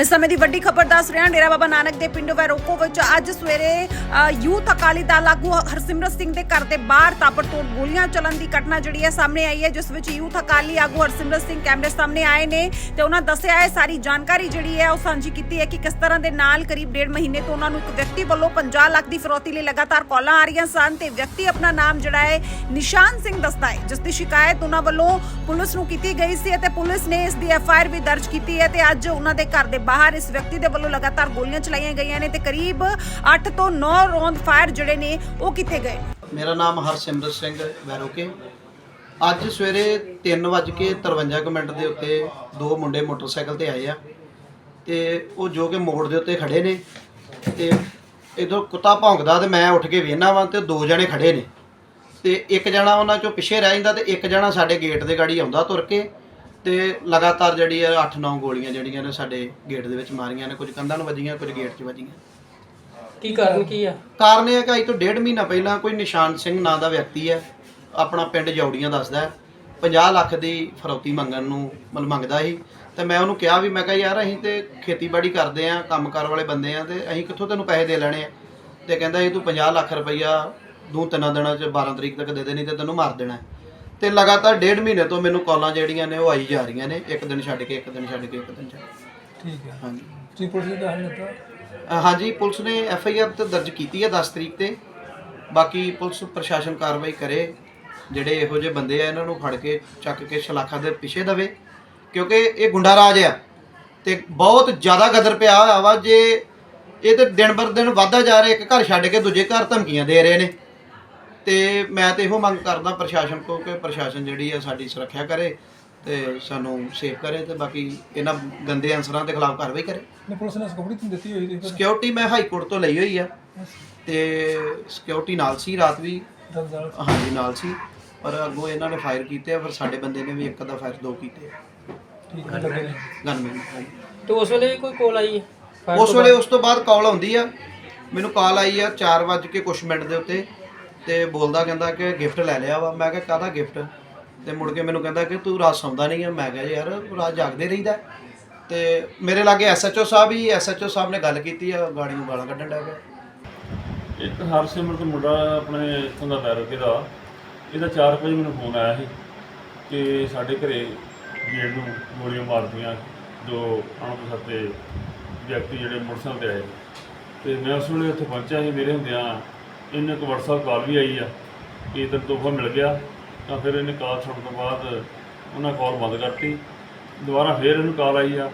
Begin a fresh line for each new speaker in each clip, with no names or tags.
ਇਸ ਸਮੇਂ ਦੀ ਵੱਡੀ ਖਬਰ ਦੱਸ ਰਿਹਾ, ਡੇਰਾ ਬਾਬਾ ਨਾਨਕ ਦੇ ਪਿੰਡ ਵੈਰੋਕੋ ਵਿੱਚ ਅੱਜ ਸਵੇਰੇ ਯੂਥ ਅਕਾਲੀ ਦਲ ਆਗੂ ਹਰਸਿਮਰਤ ਸਿੰਘ ਦੇ ਘਰ ਦੇ ਬਾਹਰ ਤਾਬੜਤੋੜ ਗੋਲੀਆਂ ਚੱਲਣ ਦੀ ਘਟਨਾ ਜਿਹੜੀ ਹੈ ਸਾਹਮਣੇ ਆਈ ਹੈ, ਜਿਸ ਵਿੱਚ ਯੂਥ ਅਕਾਲੀ ਆਗੂ ਹਰਸਿਮਰਤ ਸਿੰਘ ਕੈਮਰੇ ਸਾਹਮਣੇ ਆਏ ਨੇ ਤੇ ਉਹਨਾਂ ਦੱਸਿਆ ਹੈ, ਸਾਰੀ ਜਾਣਕਾਰੀ ਜਿਹੜੀ ਹੈ ਉਹ ਸਾਂਝੀ ਕੀਤੀ ਹੈ ਕਿ ਕਿਸ ਤਰ੍ਹਾਂ ਦੇ ਨਾਲ ਕਰੀਬ ਡੇਢ ਮਹੀਨੇ ਤੋਂ ਉਹਨਾਂ ਨੂੰ ਇੱਕ ਵਿਅਕਤੀ ਵੱਲੋਂ 50 ਲੱਖ ਦੀ ਫਿਰੌਤੀ ਲਈ ਲਗਾਤਾਰ ਕਾਲਾਂ ਆ ਰਹੀਆਂ ਸਨ ਤੇ ਵਿਅਕਤੀ ਆਪਣਾ ਨਾਮ ਜਿਹੜਾ ਹੈ ਨਿਸ਼ਾਨ ਸਿੰਘ ਦੱਸਦਾ ਹੈ, ਜਿਸ ਦੀ ਸ਼ਿਕਾਇਤ ਉਹਨਾਂ ਵੱਲੋਂ ਪੁਲਿਸ ਨੂੰ ਕੀਤੀ ਗਈ ਸੀ ਅਤੇ ਪੁਲਿਸ ਨੇ ਇਸ ਦੀ ਐਫ ਆਈ ਆਰ ਵੀ ਦਰਜ ਕੀਤੀ ਹੈ ਤੇ ਅੱਜ ਉਹਨਾਂ ਦੇ ਘਰ ਦੇ ਬਾਹਰ ਇਸ ਵਿਅਕਤੀ ਦੇ ਵੱਲੋਂ ਲਗਾਤਾਰ ਗੋਲੀਆਂ ਚਲਾਈਆਂ ਗਈਆਂ ਨੇ ਤੇ ਕਰੀਬ 8 ਤੋਂ 9 ਰੌਂਦ ਫਾਇਰ ਜਿਹੜੇ ਨੇ ਉਹ ਕੀਤੇ ਗਏ।
ਮੇਰਾ ਨਾਮ ਹਰਸਿਮਰਤ ਸਿੰਘ ਵੈਰੋਕੇ। ਅੱਜ ਸਵੇਰੇ 3:53 ਮਿੰਟ ਦੇ ਉੱਤੇ ਦੋ ਮੁੰਡੇ ਮੋਟਰਸਾਈਕਲ ਤੇ ਆਏ ਆ ਤੇ ਉਹ ਜੋ ਕਿ ਮੋੜ ਦੇ ਉੱਤੇ ਖੜੇ ਨੇ ਤੇ ਇਧਰ ਕੁੱਤਾ ਭੌਂਕਦਾ ਤੇ ਮੈਂ ਉੱਠ ਕੇ ਵੇਖਣਾ ਵਾਂ ਤੇ ਦੋ ਜਣੇ ਖੜੇ ਨੇ ਤੇ ਇੱਕ ਜਣਾ ਉਹਨਾਂ ਚੋਂ ਪਿੱਛੇ ਰਹਿ ਜਾਂਦਾ ਤੇ ਇੱਕ ਜਣਾ ਸਾਡੇ ਗੇਟ ਦੇ ਗਾੜੀ ਆਉਂਦਾ ਤੁਰ ਕੇ ਤੇ ਲਗਾਤਾਰ ਜਿਹੜੀ ਆ 8-9 ਗੋਲੀਆਂ ਜਿਹੜੀਆਂ ਨੇ ਸਾਡੇ ਗੇਟ ਦੇ ਵਿੱਚ ਮਾਰੀਆਂ ਨੇ ਕੁਝ ਕੰਧਾਂ ਨੂੰ ਵੱਜੀਆਂ ਕੁਝ ਗੇਟ 'ਚ ਵੱਜੀਆਂ।
ਕੀ ਕਾਰਨ ਕੀ ਆ?
ਕਾਰਨ ਇਹ ਹੈ ਕਿ ਅੱਜ ਤੋਂ ਡੇਢ ਮਹੀਨਾ ਪਹਿਲਾਂ ਕੋਈ ਨਿਸ਼ਾਨ ਸਿੰਘ ਨਾਂ ਦਾ ਵਿਅਕਤੀ ਹੈ ਆਪਣਾ ਪਿੰਡ ਜੌੜੀਆਂ ਦੱਸਦਾ ਹੈ। 50 ਲੱਖ ਦੀ ਫਰੌਤੀ ਮੰਗਣ ਨੂੰ ਮਤਲਬ ਮੰਗਦਾ ਸੀ ਤੇ ਮੈਂ ਉਹਨੂੰ ਕਿਹਾ ਵੀ ਮੈਂ ਕਿਹਾ ਯਾਰ ਅਸੀਂ ਤੇ ਖੇਤੀਬਾੜੀ ਕਰਦੇ ਆ ਕੰਮਕਾਰ ਵਾਲੇ ਬੰਦੇ ਆ ਤੇ ਅਸੀਂ ਕਿੱਥੋਂ ਤੈਨੂੰ ਪੈਸੇ ਦੇ ਲੈਣੇ ਆ? ਤੇ ਕਹਿੰਦਾ ਇਹ ਤੂੰ 50 ਲੱਖ ਰੁਪਈਆ ਦੋ ਤਿੰਨਾਂ ਦਿਨਾਂ ਚ 12 ਤਰੀਕ ਤੱਕ ਦੇ ਦੇਣੀ ਤੇ ਤੈਨੂੰ ਮਾਰ ਦੇਣਾ ਹੈ। ਤੇ ਲਗਾਤਾਰ ਡੇਢ ਮਹੀਨੇ ਤੋਂ ਮੈਨੂੰ ਕਾਲਾਂ ਜਿਹੜੀਆਂ ਨੇ ਉਹ ਆਈ ਜਾ ਰਹੀਆਂ ਨੇ ਇੱਕ ਦਿਨ ਛੱਡ ਕੇ ਇੱਕ ਦਿਨ ਛੱਡ ਕੇ ਇੱਕ ਦਿਨ ਛੱਡ ਕੇ।
ਠੀਕ ਹੈ।
ਹਾਂਜੀ।
ਤੁਸੀਂ ਪੁਲਿਸ ਨੂੰ ਦੱਸ ਦਿੱਤਾ?
ਅ, ਹਾਂਜੀ ਪੁਲਿਸ ਨੇ ਐਫ ਆਈ ਆਰ ਤੇ ਦਰਜ ਕੀਤੀ ਹੈ 10 ਤਰੀਕ ਤੇ। ਬਾਕੀ ਪੁਲਿਸ ਪ੍ਰਸ਼ਾਸਨ ਕਾਰਵਾਈ ਕਰੇ ਜਿਹੜੇ ਇਹੋ ਜਿਹੇ ਬੰਦੇ ਆ ਇਹਨਾਂ ਨੂੰ ਫੜ ਕੇ ਚੱਕ ਕੇ ਸ਼ਲਾਖਾ ਦੇ ਪਿੱਛੇ ਦਵੇ। ਕਿਉਂਕਿ ਇਹ ਗੁੰਡਾ ਰਾਜ ਆ ਤੇ ਬਹੁਤ ਜ਼ਿਆਦਾ ਗਦਰ ਪਿਆ ਹੋਇਆ ਵਾ ਜੇ ਇਹ ਤੇ ਦਿਨ ਬਰ ਦਿਨ ਵਧਦਾ ਜਾ ਰਿਹਾ ਇੱਕ ਘਰ ਛੱਡ ਕੇ ਦੂਜੇ ਘਰ ਧਮਕੀਆਂ ਦੇ ਰਹੇ ਨੇ। ਤੇ ਮੈਂ ਤੇ ਇਹੋ ਮੰਗ ਕਰਦਾ ਪ੍ਰਸ਼ਾਸਨ ਕੋ ਕਿ ਪ੍ਰਸ਼ਾਸਨ ਜਿਹੜੀ ਆ ਸਾਡੀ ਸੁਰੱਖਿਆ ਕਰੇ ਤੇ ਸਾਨੂੰ ਸੇਫ ਕਰੇ ਤੇ ਬਾਕੀ ਇਹਨਾਂ ਗੰਦੇ ਅਨਸਰਾਂ ਦੇ ਖਿਲਾਫ ਕਾਰਵਾਈ ਕਰੇ।
ਨੇ ਪੁਲਿਸ ਨੇ ਸਕੂਟਰੀ ਤੁਹਾਨੂੰ ਦਿੱਤੀ ਹੋਈ ਸੀ
ਸਿਕਿਉਰਿਟੀ ਮੈਂ ਹਾਈ ਕੋਰਟ ਤੋਂ ਲਈ ਹੋਈ ਆ। ਤੇ ਸਿਕਿਉਰਿਟੀ ਨਾਲ ਸੀ ਰਾਤ ਵੀ। ਹਾਂਜੀ ਨਾਲ ਸੀ। ਪਰ ਅੱਗੋਂ ਇਹਨਾਂ ਨੇ ਫਾਇਰ ਕੀਤੇ ਆ ਫਿਰ ਸਾਡੇ ਬੰਦੇ ਨੇ ਵੀ ਇੱਕ ਦਾ ਫਾਇਰ ਦੋ ਕੀਤੇ ਆ।
ਠੀਕ ਹੈ ਲੱਗੇ ਨੇ।
ਗਨਮੈਨ
ਤੇ ਉਸ ਵੇਲੇ ਕੋਈ ਕੋਲ ਆਈ?
ਉਸ
ਤੋਂ
ਵੇਲੇ ਉਸ ਤੋਂ ਬਾਅਦ ਕਾਲ ਆਉਂਦੀ ਆ। ਮੈਨੂੰ ਕਾਲ ਆਈ ਆ 4 ਵਜੇ ਕੇ ਕੁਛ ਮਿੰਟ ਦੇ ਉੱਤੇ। ਤੇ ਬੋਲਦਾ ਕਹਿੰਦਾ ਕਿ ਗਿਫਟ ਲੈ ਲਿਆ ਵਾ। ਮੈਂ ਕਿਹਾ, ਕਾਹਦਾ ਗਿਫਟ ਤੇ ਮੁੜ ਕੇ ਮੈਨੂੰ ਕਹਿੰਦਾ ਕਿ ਤੂੰ ਰਾਤ ਸੌਂਦਾ ਨਹੀਂ ਆ। ਮੈਂ ਕਿਹਾ, ਯਾਰ, ਰਾਤ ਜਾਗਦੇ ਰਹੀਦਾ। ਤੇ ਮੇਰੇ ਲਾਗੇ ਐਸਐਚਓ ਸਾਹਿਬ ਹੀ ਐਸਐਚਓ ਸਾਹਿਬ ਨੇ ਗੱਲ ਕੀਤੀ ਆ ਗਾੜੀ ਨੂੰ ਗਾਲਾਂ ਕੱਢਣ ਲੱਗ ਪਿਆ
ਇੱਕ ਹਰਸਿਮਰਤ ਮੁੰਡਾ ਆਪਣੇ ਇੱਥੋਂ ਦਾ ਬੈਰੋਕੇ ਦਾ। ਇਹਦਾ 4 ਵਜੇ ਮੈਨੂੰ ਫੋਨ ਆਇਆ ਸੀ ਕਿ ਸਾਡੇ ਘਰੇ ਗੇਟ ਨੂੰ ਗੋਲੀਆਂ ਮਾਰਦੀਆਂ। ਦੋ ਅਣਪਛਾਤੇ ਵਿਅਕਤੀ ਜਿਹੜੇ ਮੋਟਰਸਾਈਕਲ ਤੇ ਆਏ। ਤੇ ਮੈਂ ਉਸ ਵੇਲੇ ਉੱਥੇ ਪਹੁੰਚਿਆ ਸੀ। ਮੇਰੇ ਹੁੰਦਿਆਂ ਇਹਨੂੰ ਇੱਕ WhatsApp ਕਾਲ ਵੀ ਆਈ ਆ ਕਿ ਤੈਨੂੰ ਤੋਹਫਾ ਮਿਲ ਗਿਆ ਤਾਂ ਫਿਰ ਇਹਨੇ ਕਾਲ ਸੁਣਨ ਤੋਂ ਬਾਅਦ ਉਹਨਾਂ ਕਾਲ ਬੰਦ ਕਰਤੀ। ਦੁਬਾਰਾ ਫਿਰ ਇਹਨੂੰ ਕਾਲ ਆਈ ਆ।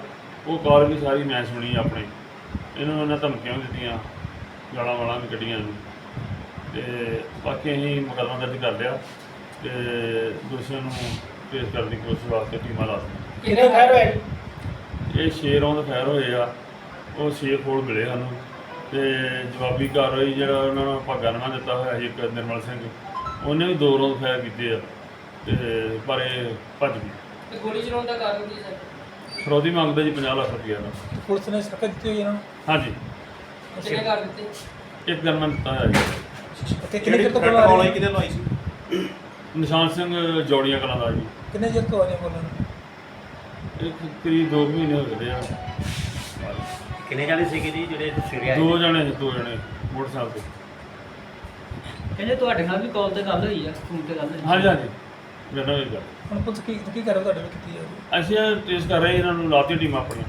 ਉਹ ਕਾਲ ਵੀ ਸਾਰੀ ਮੈਂ ਸੁਣੀ ਆਪਣੇ। ਇਹਨੂੰ ਉਹਨਾਂ ਧਮਕੀਆਂ ਵੀ ਦਿੱਤੀਆਂ ਗਾਲਾਂ ਵਾਲਾਂ ਵੀ ਕੱਢੀਆਂ ਇਹਨੂੰ। ਤੇ ਬਾਕੀ ਅਸੀਂ ਮੁਕੱਦਮਾ ਦਰਜ ਕਰ ਲਿਆ ਤੇ ਦੋਸ਼ੀਆਂ ਨੂੰ ਪੇਸ਼ ਕਰਨ ਦੀ ਕੋਸ਼ਿਸ਼ ਵਾਸਤੇ ਟੀਮਾਂ ਲਾ ਦਿੱਤੀਆਂ।
ਕਿੰਨੇ ਫਾਇਰ ਹੋਏ
ਇਹ ਛੇ ਰੌਂਦ ਫਾਇਰ ਹੋਏ ਆ। ਉਹ ਛੇ ਖੋਲ ਮਿਲੇ ਸਾਨੂੰ। ਤੇ ਜਵਾਬੀ ਕਾਰਵਾਈ ਜਿਹੜਾ ਉਹਨਾਂ ਨੂੰ ਭਾਗਾ ਨਵਾਂ ਦਿੱਤਾ ਹੋਇਆ ਸੀ ਇੱਕ ਨਿਰਮਲ ਸਿੰਘ ਉਹਨੇ ਵੀ ਦੋ ਰੌਂਦ ਫਾਇਰ ਕੀਤੇ ਆ ਤੇ ਪਰ ਇਹ ਭੱਜ ਗਈ
ਤੇ ਗੋਲੀ ਚਲਾਉਣ ਦਾ ਕਾਰਨ ਕੀ ਸਰ?
ਫਰੋਦੀ ਮੰਗਦੇ ਜੀ 50 ਲੱਖ ਰੁਪਈਆ ਦਾ।
ਪੁਲਿਸ ਨੇ ਸਖਤ ਦਿੱਤੀ ਹੋਈ ਇਹਨਾਂ ਨੂੰ?
ਹਾਂਜੀ।
ਕਿੰਨੇ ਕਰ ਦਿੱਤੇ?
ਇੱਕ ਦਿਨ ਮੈਂ ਦਿੱਤਾ ਹੋਇਆ ਜੀ।
ਤੇ ਕਿੰਨੇ ਚਿਰ ਤੋਂ ਕੋਲ ਆ ਰਹੀ
ਕਿਹਦੇ ਲਵਾਈ ਸੀ?
ਨਿਸ਼ਾਨ ਸਿੰਘ ਜੋੜੀਆਂ ਕਲਾਂ ਦਾ ਜੀ।
ਕਿੰਨੇ ਚਿਰ ਤੋਂ ਆ ਰਹੀ ਬੋਲਣ?
ਇੱਕ ਕਰੀਬ 2 ਮਹੀਨੇ ਹੋ ਗਏ ਆ।
ਕਿੰਨੇ ਜਾਣੇ ਸੀਗੇ ਜੀ ਜਿਹੜੇ ਸਵੇਰੇ ਆਏ
ਦੋ ਜਣੇ ਸੀ ਦੋ ਜਣੇ ਮੋਟਰਸਾਈਕਲ ਤੇ।
ਕਹਿੰਦੇ ਤੁਹਾਡੇ ਨਾਲ ਵੀ ਕਾਲ ਤੇ ਗੱਲ ਹੋਈ ਆ ਫੋਨ ਤੇ ਗੱਲ ਹੋਈ
ਹਾਂਜੀ ਹਾਂਜੀ। ਮੇਰੇ ਨਾਲ ਇਹ ਗੱਲ
ਹੁਣ ਪੁਲਿਸ ਕੀ ਕੀ ਕਰ ਰਹੀ ਤੁਹਾਡੇ ਨਾਲ ਕੀਤੀ ਹੈ?
ਅਸੀਂ ਟ੍ਰੇਸ ਕਰ ਰਹੇ ਇਹਨਾਂ ਨੂੰ ਲਾਤੀ ਟੀਮ ਆਪਣੀ